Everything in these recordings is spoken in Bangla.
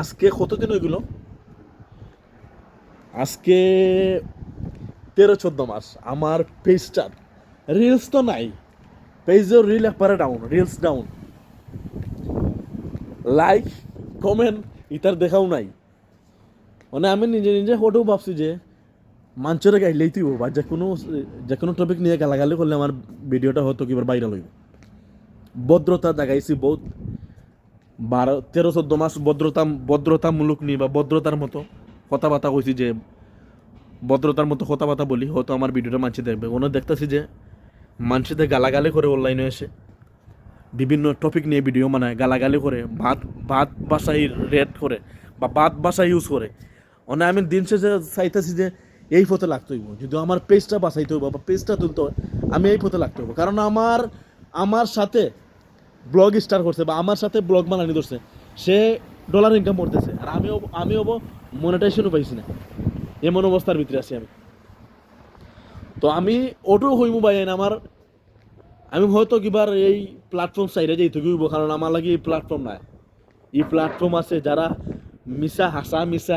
আজকে কতদিন ওইগুলো আজকে তেরো, চোদ্দ মাস। আমার পেজটার রিলস তো নাই। পেজের রিল একবারে down reels down like comment ইতার দেখাও নাই। মানে আমি নিজে নিজে হটেও ভাবছি যে, মাঞ্চরে গাইলেই তুই বা যে কোনো যে কোনো টপিক নিয়ে গালাগালি করলে আমার ভিডিওটা হয়তো কিবার বাইরে লইব ভদ্রতা দেখাইছি বহুত। বারো তেরো চোদ্দ মাস ভদ্রতা ভদ্রতামূলক নিয়ে বা ভদ্রতার মতো কথাবার্তা কইছি যে ভদ্রতার মতো কথাবার্তা বলি হয়তো আমার ভিডিওটা মানছি দেখবে ওনার দেখতেছি যে মানুষদের গালাগালি করে অনলাইনে এসে বিভিন্ন টপিক নিয়ে ভিডিও বানায় গালাগালি করে ভাত ভাত বাসাই রেড করে বা ভাত বাসা ইউজ করে মানে আমি দিন শেষে চাইতেছি যে, এই পথে লাগতে হইব। যদি আমার পেজটা বাসাইতে হইব বা পেজটা তুলতে হয়, আমি এই পথে লাগতে হইব। কারণ আমার আমার সাথে ব্লগ স্টার করছে বা আমার সাথে ব্লগ বানানি ধরছে, সে ডলার ইনকাম করতেছে। আর আমি আমি হব মনিটাইজেশনও পাইছি না। এমন অবস্থার ভিতরে আছি আমি। তো আমি ওটো হইমু ভাই আমার আমি হয়তো কিবার এই প্ল্যাটফর্ম সাইডে যাই থেকে কারণ আমার লাগে এই প্ল্যাটফর্ম নাই। এই প্ল্যাটফর্ম আছে যারা মিশা হাসা মিশা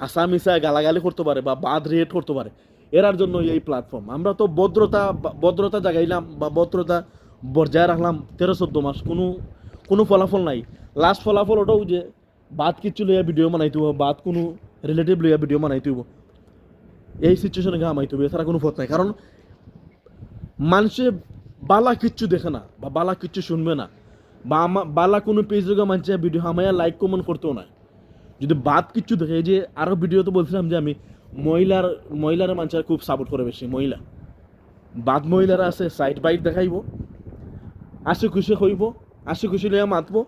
হাসা মিশা গালাগালি করতে পারে বা বাদ রেট করতে পারে। এরার জন্য এই প্ল্যাটফর্ম আমরা তো ভদ্রতা ভদ্রতা জাগাইলাম বা ভদ্রতা বজায় রাখলাম, তেরো চোদ্দ মাস, কোনো কোনো ফলাফল নাই। লাস্ট ফলাফল ওটাও যে, বাদ কিচ্ছু লইয়া ভিডিও বানাইতে হব বাদ কোনো রিলেটিভ লইয়া ভিডিও বানাইতে হব এই সিচুয়েশনে ঘামাইতে হবে এছাড়া কোনো পথ নাই। কারণ, মানুষে বালা কিচ্ছু দেখে না, বা বালা কিচ্ছু শুনবে না। বা আমা- বালা কোনো পেজ যোগা মানুষে ভিডিও হামায়া লাইক কমেন্ট করতেও না যদি বাদ কিচ্ছু দেখে যে আরও ভিডিওতে বলছিলাম যে আমি, মহিলার মহিলার মানুষের খুব সাপোর্ট করে বেশি, মহিলা। বাদ মহিলারা আছে সাইড বাইট দেখাইব। আসে খুশি হইব আসে খুশি লইয়া মাতবো,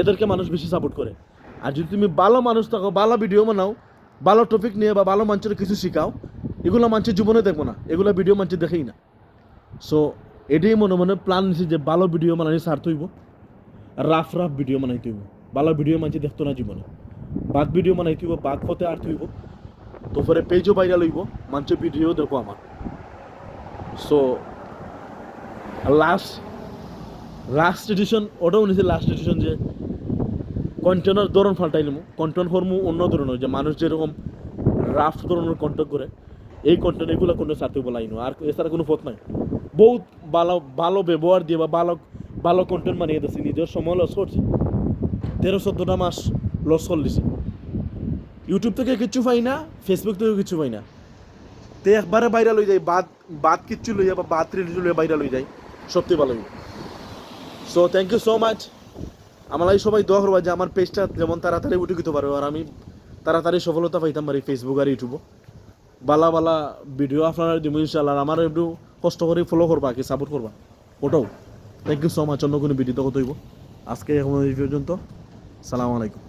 এদেরকে মানুষ বেশি সাপোর্ট করে। আর যদি তুমি ভালো মানুষ থাকো, ভালো ভিডিও বানাও, ভালো টপিক নিয়ে বা ভালো মানুষের কিছু শিখাও, এগুলো মানুষের জীবনে দেখব না, এগুলো ভিডিও মানুষ দেখেই না। সো এটাই মনে মনে প্ল্যান নিছি যে ভালো ভিডিও বানানি সার্থ হইব রাফ রাফ ভিডিও বানাইতে হইব। ভালো ভিডিও মানুষ দেখতো না জীবনে। বাদ ভিডিও বানাইতে হইব, বাদ পথে আর হইব, তো পরে পেজও বাইরে লইব মানুষের ভিডিও দেখো আমার। সো লাস্ট লাস্ট এডিশন ওটাও নিছে লাস্ট এডিশন যে কন্টেনার ধরন ফাল্টাই নেব কন্টেন্ট হরমু অন্য ধরনের, যে মানুষ যেরকম রাফ ধরনের কন্টেন্ট করে, এই কন্টেন্ট এগুলো কোনো সাথে বলাই আর এছাড়া কোনো পথ নাই। বহুত ভালো ভালো ব্যবহার দিয়ে বা ভালো ভালো কন্টেন্ট বানিয়ে দিচ্ছি নিজের সময় লস করছি। তেরো চোদ্দোটা মাস লস করলিছি ইউটিউব থেকে কিচ্ছু পাই না ফেসবুক থেকে কিচ্ছু পাই না। তে একবারে বাইরে লই যাই বাদ বাদ কিচ্ছু লইয়া বা বাদ রিলিজ লইয়া বাইরে লই যাই সত্যি ভালো। So thank you so much আমার এই সবাই দোয়া করবা যে আমার পেজটা যেমন তাড়াতাড়ি উঠে দিতে পারো, আর আমি তাড়াতাড়ি সফলতা পাইতাম পারি ফেসবুক আর ইউটিউবও বালা বালা ভিডিও আপনারা দিব ইনশাল্লাহ আমার একটু কষ্ট করে ফলো করবা কি সাপোর্ট করবা। ওটাও। থ্যাংক ইউ সো মাচ অন্য কোনো ভিডিও কত হইব। আজকে এখন এই পর্যন্ত সালাম আলাইকুম।